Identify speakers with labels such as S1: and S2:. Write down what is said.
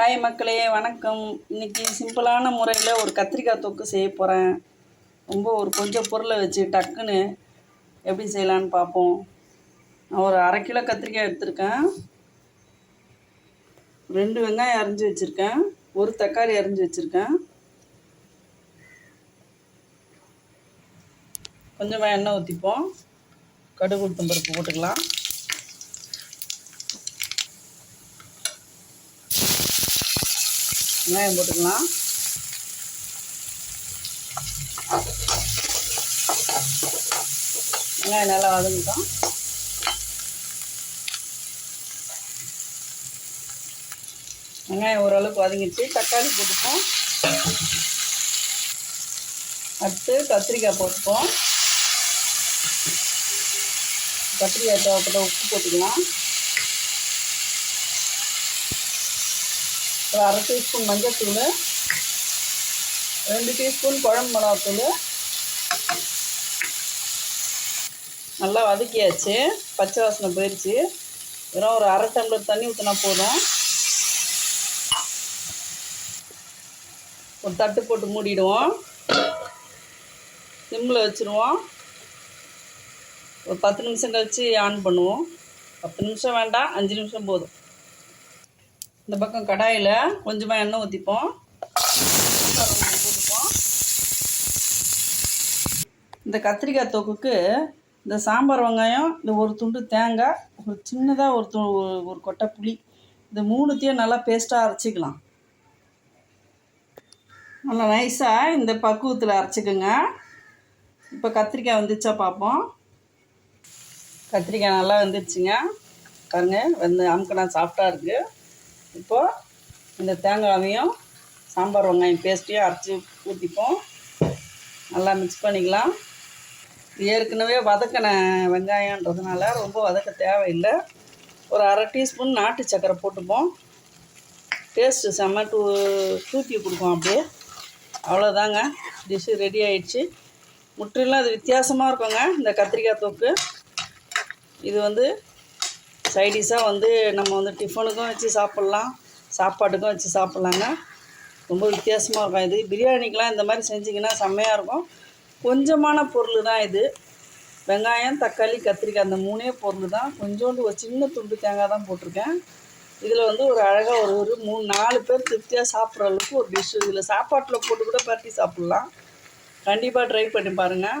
S1: Hi மக்களே வணக்கம். இன்னைக்கு சிம்பிளான முறையில் ஒரு கத்திரிக்காய் தொக்கு செய்ய போகிறேன் ரொம்ப ஒரு கொஞ்சம் பொருளை வச்சு டக்குன்னு எப்படி செய்யலான்னு பார்ப்போம். நான் ஒரு அரை கிலோ கத்திரிக்காய் எடுத்திருக்கேன். ரெண்டு வெங்காயம் அரிஞ்சு வச்சுருக்கேன். ஒரு தக்காளி அரிஞ்சு வச்சுருக்கேன். கொஞ்சமாக எண்ணெய் ஊற்றிப்போம் கடுகு உளுத்தம்பருப்பு போட்டுக்கலாம். வெங்காயம் போட்டுக்கலாம். வெங்காயம் நல்லா வதங்கிட்டோம். வெங்காயம் ஓரளவுக்கு வதங்கிடுச்சு. தக்காளி போட்டுப்போம். அடுத்து கத்திரிக்காய் போட்டுப்போம். கத்திரிக்காய் தேவைப்பட்ட உப்பு போட்டுக்கலாம். ஒரு அரை டீஸ்பூன் மஞ்சத்தூள் ரெண்டு டீஸ்பூன் குழம்பு மிளகாத்தூள் நல்லா வதக்கியாச்சு. பச்சை வாசனை போயிடுச்சு வெறும் ஒரு அரை டம்ளர் தண்ணி ஊற்றினா போதும். ஒரு தட்டு போட்டு மூடிடுவோம். சிம்மில் வச்சுருவோம். ஒரு பத்து நிமிஷம் கழித்து ஆன் பண்ணுவோம். பத்து நிமிஷம் வேண்டாம் அஞ்சு நிமிஷம் போதும். இந்த பக்கம் கடாயில் கொஞ்சமாக எண்ணெய் ஊற்றிப்போம் போட்டுப்போம் இந்த கத்திரிக்காய் தொக்குக்கு இந்த சாம்பார் வெங்காயம் இந்த ஒரு துண்டு தேங்காய் ஒரு சின்னதாக ஒரு து ஒரு- கொட்டை புளி இந்த மூணுத்தையும் நல்லா பேஸ்ட்டாக அரைச்சிக்கலாம். நல்லா நைஸாக இந்த பக்குவத்தில் அரைச்சிக்கோங்க. இப்போ கத்திரிக்காய் வந்துச்சா பார்ப்போம் கத்திரிக்காய் நல்லா வந்துடுச்சுங்க பாருங்கள் வந்து அமுக்கெல்லாம் சாஃப்டாக இருக்குது இப்போது இந்த தேங்காயையும் சாம்பார் வெங்காயம் பேஸ்ட்டையும் அரைச்சி ஊற்றிப்போம் நல்லா மிக்ஸ் பண்ணிக்கலாம். ஏற்கனவே வதக்கின வெங்காயன்றதுனால ரொம்ப வதக்க தேவையில்லை. ஒரு அரை டீஸ்பூன் நாட்டு சக்கரை போட்டுப்போம். டேஸ்ட்டு செம்ம டூ தூக்கி கொடுக்கும் அப்படியே. அவ்வளோதாங்க டிஷ்ஷு ரெடி ஆயிடுச்சு. முற்றிலும் அது வித்தியாசமாக இருக்குங்க இந்த கத்திரிக்காய் தொக்கு. இது வந்து சைடிஷாக வந்து நம்ம வந்து டிஃபனுக்கும் வச்சு சாப்பிட்லாம் சாப்பாட்டுக்கும் வச்சு சாப்பிட்லாங்க. ரொம்ப வித்தியாசமாக இருக்கும் இது. பிரியாணிக்கெலாம் இந்த மாதிரி செஞ்சிங்கன்னா செம்மையாக இருக்கும். கொஞ்சமான பொருள் தான் இது. வெங்காயம் தக்காளி கத்திரிக்காய் அந்த மூணே பொருள் தான். கொஞ்சோண்டு ஒரு சின்ன துண்டு தேங்காய் தான் போட்டிருக்கேன். இதில் வந்து ஒரு அழகாக ஒரு ஒரு மூணு நாலு பேர் திருப்தியாக சாப்பிட்ற அளவுக்கு ஒரு டிஷ்ஷு இதில் சாப்பாட்டில் போட்டு கூட பரட்டி சாப்பிட்லாம். கண்டிப்பாக ட்ரை பண்ணி பாருங்கள்